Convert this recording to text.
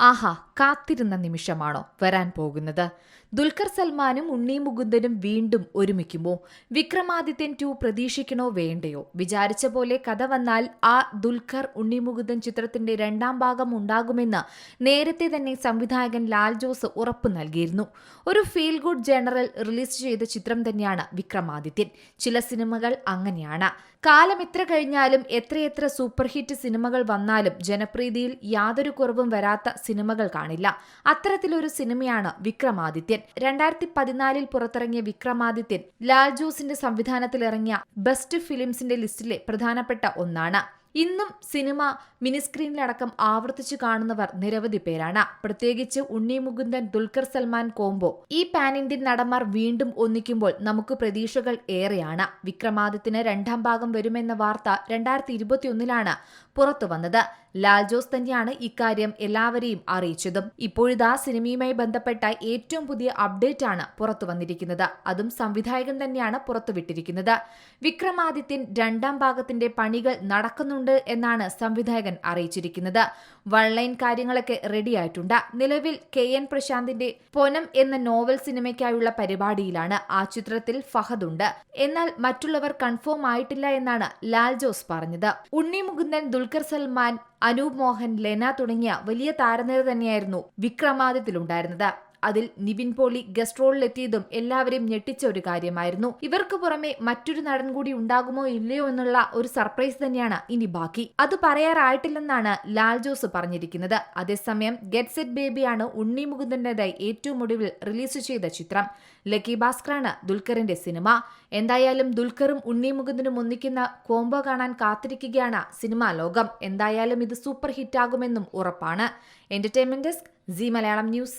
ആഹാ കാത്തിരുന്ന നിമിഷമാണോ വരാൻ പോകുന്നത്? ദുൽഖർ സൽമാനും ഉണ്ണി മുകുന്ദനും വീണ്ടും ഒരുമിക്കുമോ? വിക്രമാദിത്യൻ ടു പ്രതീക്ഷിക്കണോ വേണ്ടയോ? വിചാരിച്ച പോലെ കഥ വന്നാൽ ആ ദുൽഖർ ഉണ്ണി മുകുന്ദൻ ചിത്രത്തിന്റെ രണ്ടാം ഭാഗം ഉണ്ടാകുമെന്ന് നേരത്തെ തന്നെ സംവിധായകൻ ലാൽ ജോസ് ഉറപ്പു നൽകിയിരുന്നു. ഒരു ഫീൽ ഗുഡ് ജനറൽ റിലീസ് ചെയ്ത ചിത്രം തന്നെയാണ് വിക്രമാദിത്യൻ. ചില സിനിമകൾ അങ്ങനെയാണ്. കാലം എത്ര കഴിഞ്ഞാലും എത്രയെത്ര സൂപ്പർ ഹിറ്റ് സിനിമകൾ വന്നാലും ജനപ്രീതിയിൽ യാതൊരു കുറവും വരാത്ത സിനിമകൾ കാണില്ല. അത്തരത്തിലൊരു സിനിമയാണ് വിക്രമാദിത്യൻ. രണ്ടായിരത്തി പതിനാലിൽ പുറത്തിറങ്ങിയ വിക്രമാദിത്യൻ ലാൽ ജോസിന്റെ സംവിധാനത്തിൽ ഇറങ്ങിയ ബെസ്റ്റ് ഫിലിംസിന്റെ ലിസ്റ്റിലെ പ്രധാനപ്പെട്ട ഒന്നാണ്. ഇന്നും സിനിമ മിനിസ്ക്രീനിലടക്കം ആവർത്തിച്ചു കാണുന്നവർ നിരവധി പേരാണ്. പ്രത്യേകിച്ച് ഉണ്ണി മുകുന്ദൻ ദുൽഖർ സൽമാൻ കോംബോ. ഈ പാൻ ഇന്ത്യൻ നടന്മാർ വീണ്ടും ഒന്നിക്കുമ്പോൾ നമുക്ക് പ്രതീക്ഷകൾ ഏറെയാണ്. വിക്രമാദിത്യന് രണ്ടാം ഭാഗം വരുമെന്ന വാർത്ത രണ്ടായിരത്തി ഇരുപത്തിയൊന്നിലാണ് പുറത്തു വന്നത്. ലാൽ ജോസ് തന്നെയാണ് ഇക്കാര്യം എല്ലാവരെയും അറിയിച്ചതും. ഇപ്പോഴിതാ സിനിമയുമായി ബന്ധപ്പെട്ട ഏറ്റവും പുതിയ അപ്ഡേറ്റ് ആണ് പുറത്തു വന്നിരിക്കുന്നത്. അതും സംവിധായകൻ തന്നെയാണ് പുറത്തുവിട്ടിരിക്കുന്നത്. വിക്രമാദിത്യൻ രണ്ടാം ഭാഗത്തിന്റെ പണികൾ നടക്കുന്നുണ്ട് എന്നാണ് സംവിധായകൻ അറിയിച്ചിരിക്കുന്നത്. വൺലൈൻ കാര്യങ്ങളൊക്കെ റെഡിയായിട്ടുണ്ട്. നിലവിൽ കെ എൻ പ്രശാന്തിന്റെ പൊനം എന്ന നോവൽ സിനിമയ്ക്കായുള്ള പരിപാടിയിലാണ് ആ ചിത്രത്തിൽ ഫഹദ് ഉണ്ട്. എന്നാൽ മറ്റുള്ളവർ കൺഫേം ആയിട്ടില്ല എന്നാണ് ലാൽ ജോസ് പറഞ്ഞത്. ഉണ്ണി മുകുന്ദൻ ദുൽഖർ സൽമാൻ അനൂപ് മോഹൻ ലെന തുടങ്ങിയ വലിയ താരനിര തന്നെയായിരുന്നു വിക്രമാദിത്യത്തിലുണ്ടായിരുന്നത്. അതിൽ നിവിൻ പോളി ഗസ്റ്റ് റോളിലെത്തിയതും എല്ലാവരെയും ഞെട്ടിച്ച ഒരു കാര്യമായിരുന്നു. ഇവർക്ക് പുറമെ മറ്റൊരു നടൻ കൂടി ഉണ്ടാകുമോ ഇല്ലയോ എന്നുള്ള ഒരു സർപ്രൈസ് തന്നെയാണ് ഇനി ബാക്കി. അത് പറയാറായിട്ടില്ലെന്നാണ് ലാൽ ജോസ് പറഞ്ഞിരിക്കുന്നത്. അതേസമയം ഗെറ്റ് സെറ്റ് ബേബിയാണ് ഉണ്ണി മുകുന്ദന്റേതായി ഏറ്റവും ഒടുവിൽ റിലീസ് ചെയ്ത ചിത്രം. ലക്കി ഭാസ്കറാണ് ദുൽഖറിന്റെ സിനിമ. എന്തായാലും ദുൽഖറും ഉണ്ണി മുകുന്ദനും ഒന്നിക്കുന്ന കോംബോ കാണാൻ കാത്തിരിക്കുകയാണ് സിനിമാ ലോകം. എന്തായാലും ഇത് സൂപ്പർ ഹിറ്റാകുമെന്നും ഉറപ്പാണ്. Entertainment desk Zee Malayalam news.